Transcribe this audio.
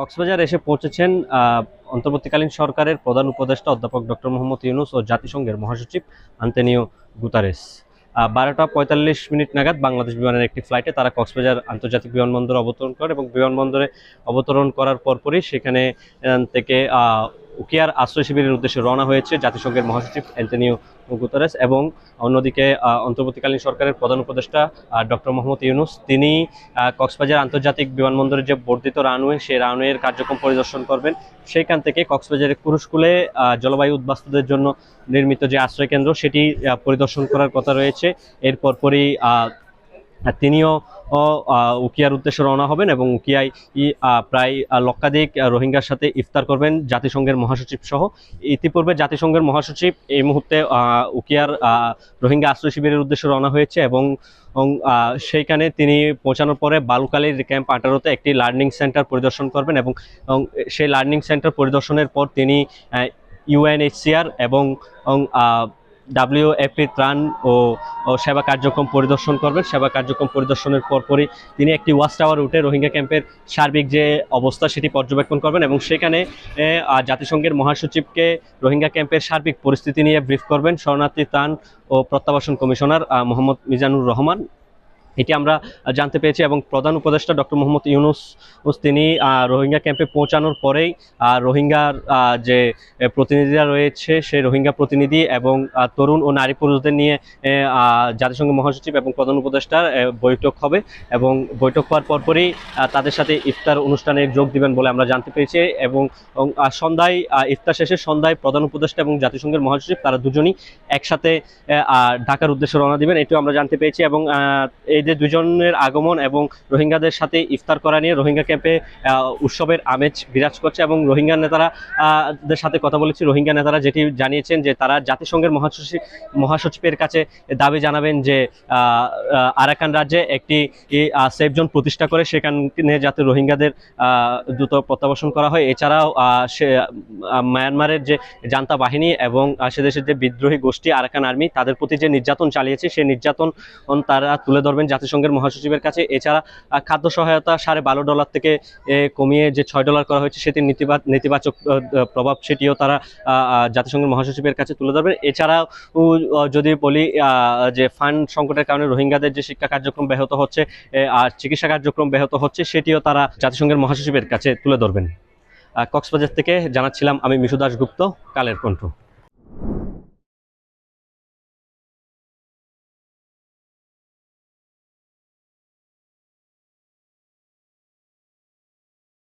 কক্সবাজার এসে পৌঁছেছেন অন্তর্বর্তীকালীন সরকারের প্রধান উপদেষ্টা অধ্যাপক ডক্টর মোহাম্মদ ইউনুস ও জাতিসংঘের মহাসচিব আন্তনিও গুতারেস। বারোটা পঁয়তাল্লিশ মিনিট নাগাদ বাংলাদেশ বিমানের একটি ফ্লাইটে তারা কক্সবাজার আন্তর্জাতিক বিমানবন্দরে অবতরণ করে এবং বিমানবন্দরে অবতরণ করার পরপরই সেখানে থেকে উকিয়ার আশ্রয় শিবিরের উদ্দেশ্যে রওনা হয়েছে জাতিসংঘের মহাসচিব অ্যান্টনিও গুতারেস এবং অন্যদিকে অন্তর্বর্তীকালীন সরকারের প্রধান উপদেষ্টা ডক্টর মোহাম্মদ ইউনুস। তিনি কক্সবাজার আন্তর্জাতিক বিমানবন্দরের যে বর্ধিত রানওয়ে, সেই রানওয়ের কার্যক্রম পরিদর্শন করবেন। সেইখান থেকে কক্সবাজারের কুরুশকুলে জলবায়ু উদ্বাস্তুদের জন্য নির্মিত যে আশ্রয় কেন্দ্র, সেটি পরিদর্শন করার কথা রয়েছে। এর পরপরই তিনিও উকিয়ার উদ্দেশ্যে রওনা হবেন এবং উকিয়ায় প্রায় লক্ষাধিক রোহিঙ্গার সাথে ইফতার করবেন জাতিসংঘের মহাসচিব সহ। ইতিপূর্বে জাতিসংঘের মহাসচিব এই মুহূর্তে উকিয়ার রোহিঙ্গা আশ্রয় শিবিরের উদ্দেশ্যে রওনা হয়েছে এবং সেইখানে তিনি পৌঁছানোর পরে বালুকালীর ক্যাম্প আঠারোতে একটি লার্নিং সেন্টার পরিদর্শন করবেন এবং সেই লার্নিং সেন্টার পরিদর্শনের পর তিনি ইউএনএইচসিআর এবং ডাব্লিউএফপি ত্রাণ ও সেবা কার্যক্রম পরিদর্শন করবেন। সেবা কার্যক্রম পরিদর্শনের পরপরই তিনি একটি ওয়াচ টাওয়ার উঠে রোহিঙ্গা ক্যাম্পের সার্বিক যে অবস্থা সেটি পর্যবেক্ষণ করবেন এবং সেখানে জাতিসংঘের মহাসচিবকে রোহিঙ্গা ক্যাম্পের সার্বিক পরিস্থিতি নিয়ে ব্রিফ করবেন। শরণার্থী ত্রাণ ও প্রত্যাবাসন কমিশনার মোহাম্মদ মিজানুর রহমান। এটি আমরা জানতে পেরেছি এবং প্রধান উপদেষ্টা ডক্টর মোহাম্মদ ইউনুস তিনি রোহিঙ্গা ক্যাম্পে পৌঁছানোর পরেই রোহিঙ্গার যে প্রতিনিধিরা রয়েছে সেই রোহিঙ্গা প্রতিনিধি এবং তরুণ ও নারী পুরুষদের নিয়ে জাতিসংঘ মহাসচিব এবং প্রধান উপদেষ্টার বৈঠক হবে এবং বৈঠক হওয়ার পরপরই তাদের সাথে ইফতার অনুষ্ঠানে যোগ দিবেন বলে আমরা জানতে পেরেছি এবং, সন্ধ্যায় ইফতার শেষে সন্ধ্যায় প্রধান উপদেষ্টা এবং জাতিসংঘের মহাসচিব তারা দুজনই একসাথে ঢাকার উদ্দেশ্যে রওনা দিবেন এটিও আমরা জানতে পেরেছি এবং এই যে দুজনের আগমন এবং রোহিঙ্গাদের সাথে ইফতার করা নিয়ে রোহিঙ্গা ক্যাম্পে উৎসবের আমেজ বিরাজ করছে এবং রোহিঙ্গা নেতারা দের সাথে কথা বলেছি। রোহিঙ্গা নেতারা যেটি জানিয়েছেন যে তারা জাতিসংঘের মহাসচিব, মহাসচিবের কাছে দাবি জানাবেন যে আরাকান রাজ্যে একটি সেফ জোন প্রতিষ্ঠা করে সেখানে যাতে রোহিঙ্গাদের দ্রুত প্রত্যাবাসন করা হয়। এছাড়াও সে মায়ানমারের যে জান্তা বাহিনী এবং সে দেশের যে বিদ্রোহী গোষ্ঠী আরাকান আর্মি তাদের প্রতি যে নির্যাতন চালিয়েছে, সেই নির্যাতন তারা তুলে ধরবেন জাতিসংঘের মহাসচিবের কাছে। এছাড়া খাদ্য সহায়তা সাড়ে বারো ডলার থেকে কমিয়ে যে ছয় ডলার করা হয়েছে, সেটির নেতিবাচক প্রভাব সেটিও তারা জাতিসংঘের মহাসচিবের কাছে তুলে ধরবেন। এছাড়াও যদি বলি যে ফান্ড সংকটের কারণে রোহিঙ্গাদের যে শিক্ষা কার্যক্রম ব্যাহত হচ্ছে আর চিকিৎসা কার্যক্রম ব্যাহত হচ্ছে, সেটিও তারা জাতিসংঘের মহাসচিবের কাছে তুলে ধরবেন। কক্সবাজার থেকে জানাচ্ছিলাম আমি মিশু দাশগুপ্ত, কালের কণ্ঠ।